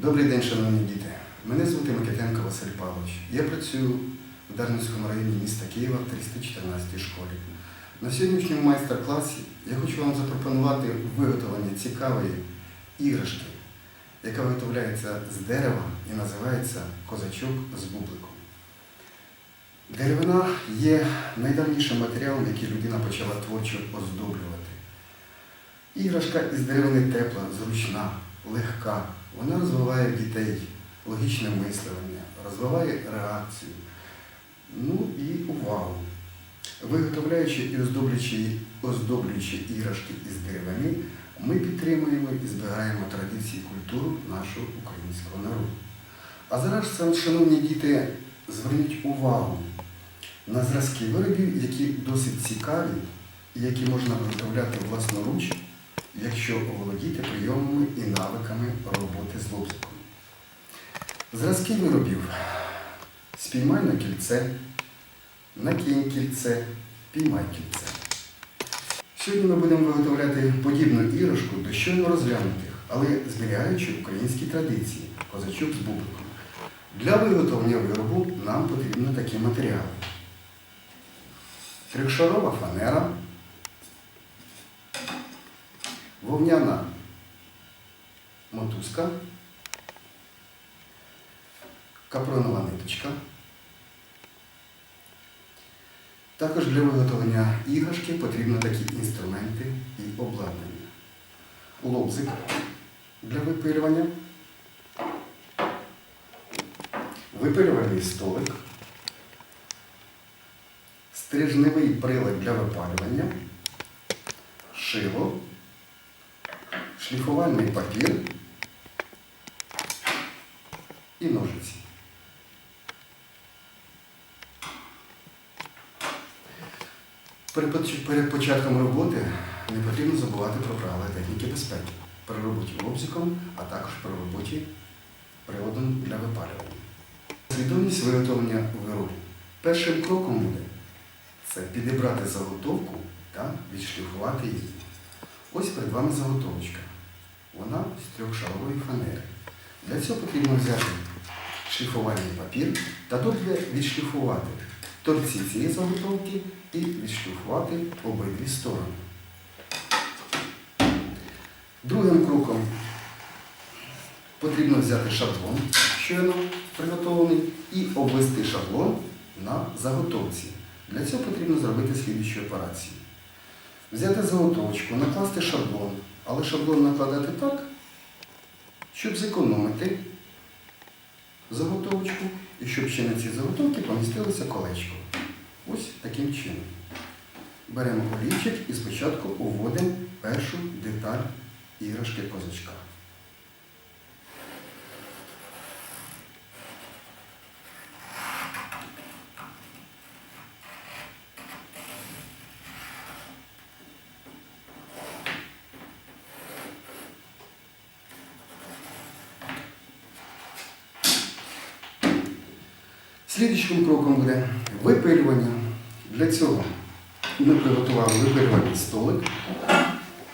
Добрий день, шановні діти. Мене звати Микитенко Василь Павлович. Я працюю в Дарницькому районі міста Києва в 314 школі. На сьогоднішньому майстер-класі я хочу вам запропонувати виготовлення цікавої іграшки, яка виготовляється з дерева і називається козачок з бубликом. Деревина є найдавнішим матеріалом, який людина почала творчо оздоблювати. Іграшка із деревини тепла, зручна, легка. Вона розвиває дітей логічне мислення, розвиває реакцію, ну і увагу. Виготовляючи і оздоблюючи, оздоблюючи іграшки із деревини, ми підтримуємо і збираємо традиції і культуру нашого українського народу. А зараз, шановні діти, зверніть увагу на зразки виробів, які досить цікаві і які можна виготовляти власноруч, якщо володіти прийомами і навиками роботи з лобзиком. Зразки виробів спіймай на кільце, накинь кільце, піймай кільце. Сьогодні ми будемо виготовляти подібну іграшку до щойно розглянутих, але зберігаючи українські традиції козачок з бубликом. Для виготовлення виробу нам потрібні такі матеріали. Трьохшарова фанера, вовняна мотузка, капронова ниточка. Також для виготовлення іграшки потрібні такі інструменти і обладнання. Лобзик для випилювання, випилювальний столик, стрижневий прилад для випалювання, шило, шліфувальний папір і ножиці. Перед початком роботи не потрібно забувати про правила техніки безпеки при роботі лобзиком, а також при роботі приводом для випалювання. Свідомість виготовлення виробу. Першим кроком буде це підібрати заготовку та відшліфувати її. Ось перед вами заготовочка. Вона з трьохшарової фанери. Для цього потрібно взяти шліфувальний папір та добре відшліфувати торці цієї заготовки і відшліфувати обидві сторони. Другим кроком потрібно взяти шаблон, щойно приготовлений, і обвести шаблон на заготовці. Для цього потрібно зробити слідчу операцію. Взяти заготовочку, накласти шаблон, але шаблон накладати так, щоб зекономити заготовочку і щоб ще на цій заготовці помістилося колечко. Ось таким чином. Беремо олівчик і спочатку уводимо першу деталь іграшки козачка. Слідчим кроком буде випилювання. Для цього ми приготували випилювальний столик,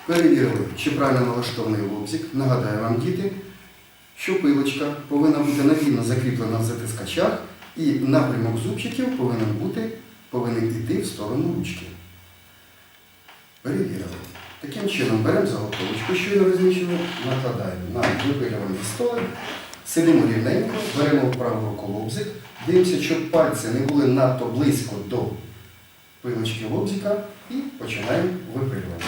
перевірили, чи правильно налаштований лобзик. Нагадаю вам, діти, що пилочка повинна бути надійно закріплена в затискачах і напрямок зубчиків повинен бути, повинен йти в сторону ручки. Перевірили. Таким чином беремо заготовочку, щойно розміщену, накладаємо на випилювальний столик, сидимо рівненько, беремо праву руку лобзик, дивимося, щоб пальці не були надто близько до пилочки лобзика і починаємо випилювати.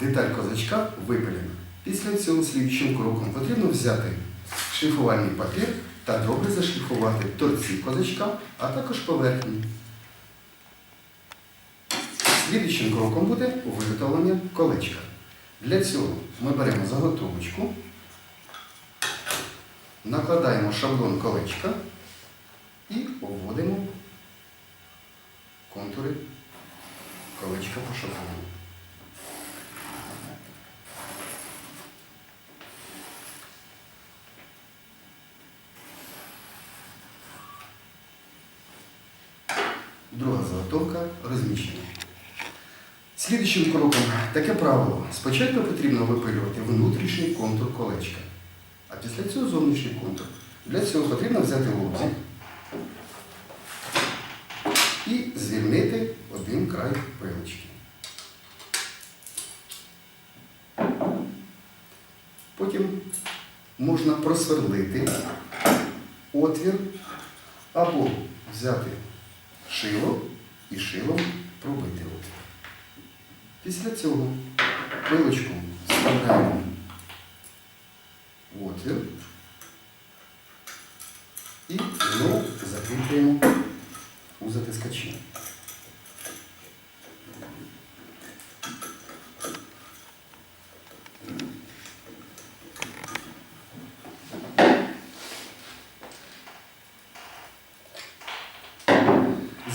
Деталь козачка випилена. Після цього слідчим кроком потрібно взяти шліфувальний папір та добре зашліфувати торці козачка, а також поверхні. Слідчим кроком буде виготовлення колечка. Для цього ми беремо заготовочку, накладаємо шаблон колечка і обводимо контури колечка по шаблону. друга заготовка розміщена. Слідуючим кроком таке правило. Спочатку потрібно випилювати внутрішній контур колечка, а після цього зовнішній контур. Для цього потрібно взяти лобзик і звільнити один край пилочки. Потім можна просверлити отвір або взяти шило і шилом пробити отвір. Після цього пилочку вставляємо отвір і знову закріплюємо у затискачі.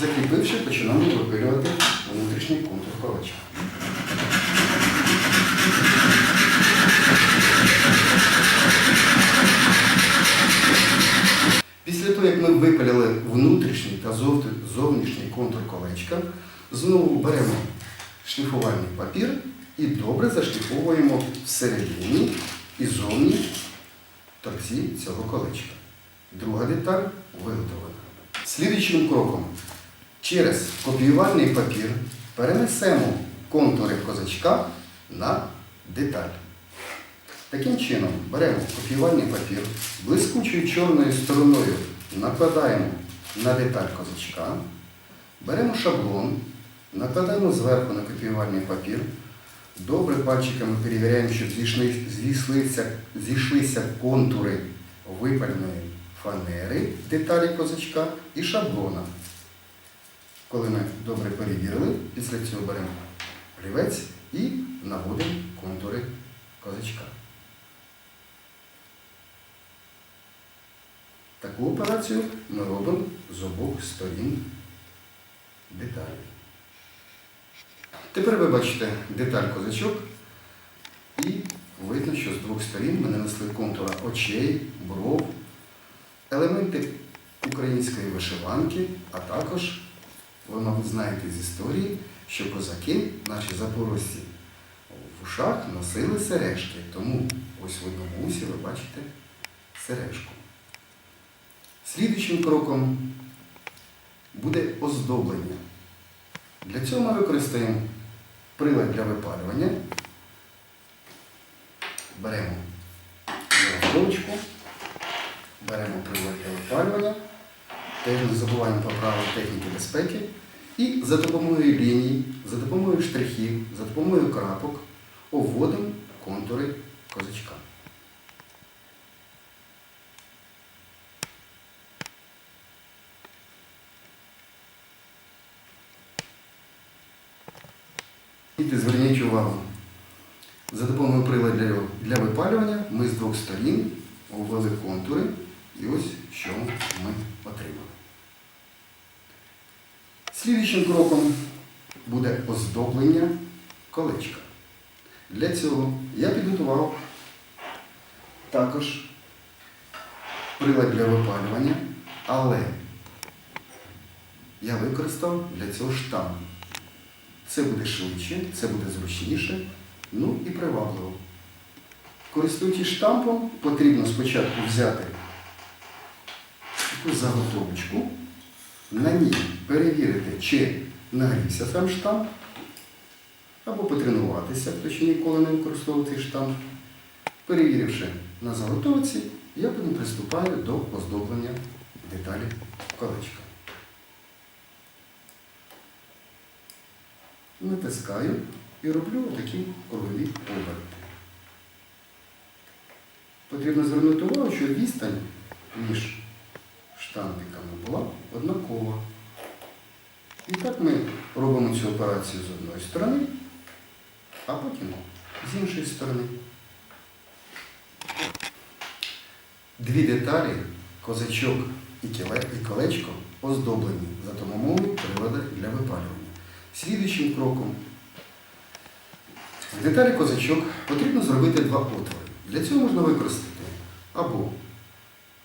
Закріпивши, починаємо випилювати внутрішній контур колечка. Колечка, знову беремо шліфувальний папір і добре зашліфовуємо всередині і зовні торці цього колечка. Друга деталь виготовлена. Слідуючим кроком через копіювальний папір перенесемо контури козачка на деталь. Таким чином беремо копіювальний папір, блискучою чорною стороною накладаємо на деталь козачка, беремо шаблон, накладаємо зверху на копіювальний папір, добре пальчиками перевіряємо, щоб зійшлися, зійшлися контури випальної фанери деталі козачка і шаблона. Коли ми добре перевірили, після цього беремо олівець і наводимо контури козачка. Таку операцію ми робимо з обох сторін деталі. Тепер ви бачите деталь козачок і видно, що з двох сторін ми нанесли контура очей, бров, елементи української вишиванки, а також, ви, мабуть, знаєте з історії, що козаки, наші запорожці, в ушах носили сережки. Тому ось в одному усі ви бачите сережку. Слідуючим кроком буде оздоблення. Для цього ми використаємо прилад для випалювання. Беремо заготовочку, беремо прилад для випалювання, теж не забуваємо про правила техніки безпеки. І за допомогою ліній, за допомогою штрихів, за допомогою крапок обводимо контури козачка. Зверніть увагу. За допомогою приладу для, випалювання ми з двох сторін обвели контури і ось що ми отримали. Слідуючим кроком буде оздоблення колечка. Для цього я підготував також прилад для випалювання, але я використав для цього штамп. Це буде швидше, це буде зручніше, ну і привабливо. Користуючись штампом, потрібно спочатку взяти таку заготовочку, на ній перевірити, чи нагрівся сам штамп, або потренуватися, хто ще ніколи не використовував цей штамп. Перевіривши на заготовці, я потім приступаю до оздоблення деталі колечка. Натискаю і роблю такі кругові оберти. Потрібно звернути увагу, що відстань між штампиками була однакова. І так ми робимо цю операцію з одної сторони, а потім з іншої сторони. Дві деталі, козачок і колечко, оздоблені за допомогою приладу для випалювання. Слідуючим кроком в деталі козачок потрібно зробити два отвори. Для цього можна використати або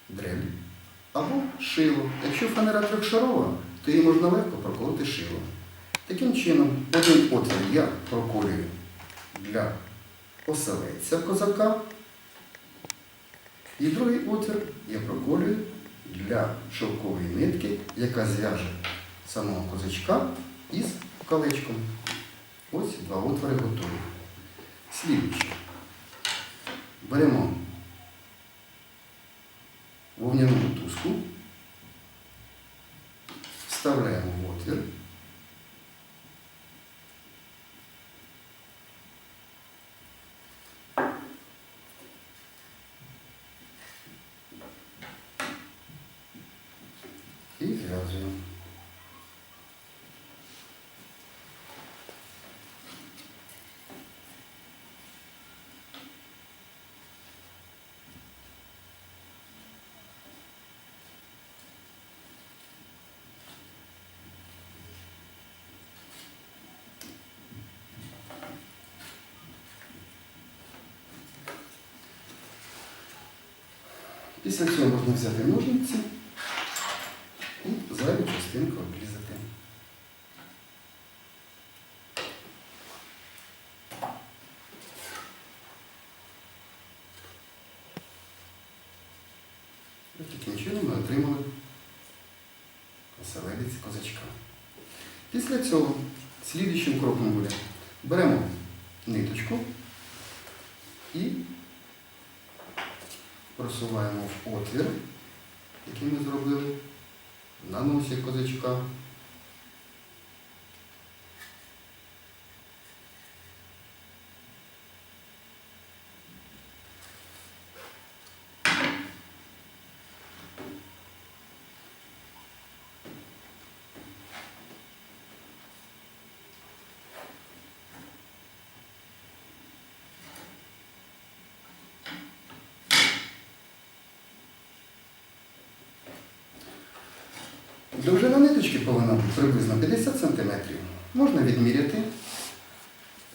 дрель, або шило. Якщо фанера трьохшарова, то її можна легко проколоти шилом. Таким чином, один отвір я проколюю для оселедця козака, і другий отвір я проколюю для шовкової нитки, яка зв'яже самого козачка із колечком. Ось два отвори готові. Слідуюче. Беремо вовняну мотузку, вставляємо в отвір. І зв'язуємо. Після цього можна взяти ножниці і зайву частинку обрізати. І таким чином ми отримали оселедець козачка. Після цього слідуючим кроком буде беремо ниточку і просуваємо в отвір, який ми зробили на носі козачка. Довжина ниточки повинна бути приблизно 50 см. Можна відміряти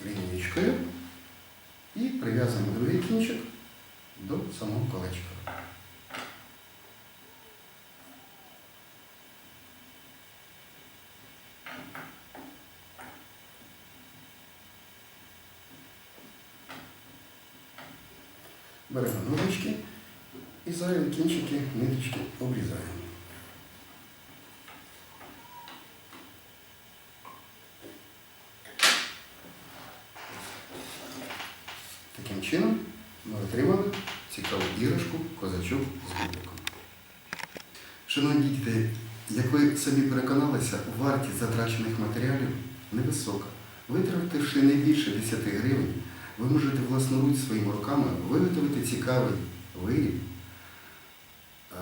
лінієчкою і прив'язуємо другий кінчик до самого колечка. Беремо ножички і зайві кінчики ниточки обрізаємо. Таким чином ми отримали цікаву іграшку козачок з бубликом. Шановні діти, як ви самі переконалися, вартість затрачених матеріалів невисока. Витративши не більше 10 гривень, ви можете власноруч своїми руками виготовити цікавий виріб, е,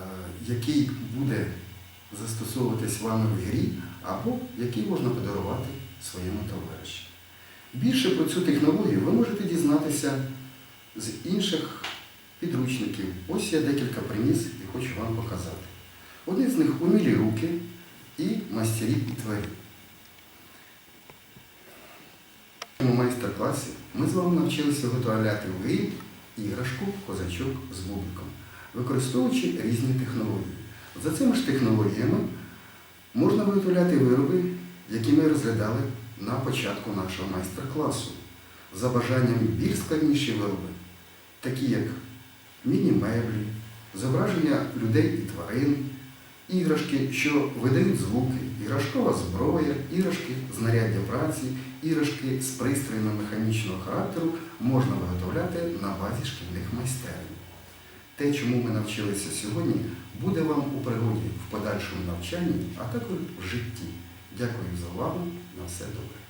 який буде застосовуватись вами в грі, або який можна подарувати своєму товаришу. Більше про цю технологію ви можете дізнатися з інших підручників. Ось я декілька приніс і хочу вам показати. Один з них умілі руки і мастері і тварі. Цьому майстер-класі ми з вами навчилися виготовляти в іграшку козачок з бубликом, використовуючи різні технології. За цими ж технологіями можна виготовляти вироби, які ми розглядали на початку нашого майстер-класу. За бажанням більш складніші вироби, такі як міні-меблі, зображення людей і тварин, іграшки, що видають звуки, іграшкова зброя, іграшки знаряддя праці, іграшки з пристроями механічного характеру можна виготовляти на базі шкільних майстерень. Те, чому ми навчилися сьогодні, буде вам у пригоді в подальшому навчанні, а також в житті. Дякую за увагу. На все добре.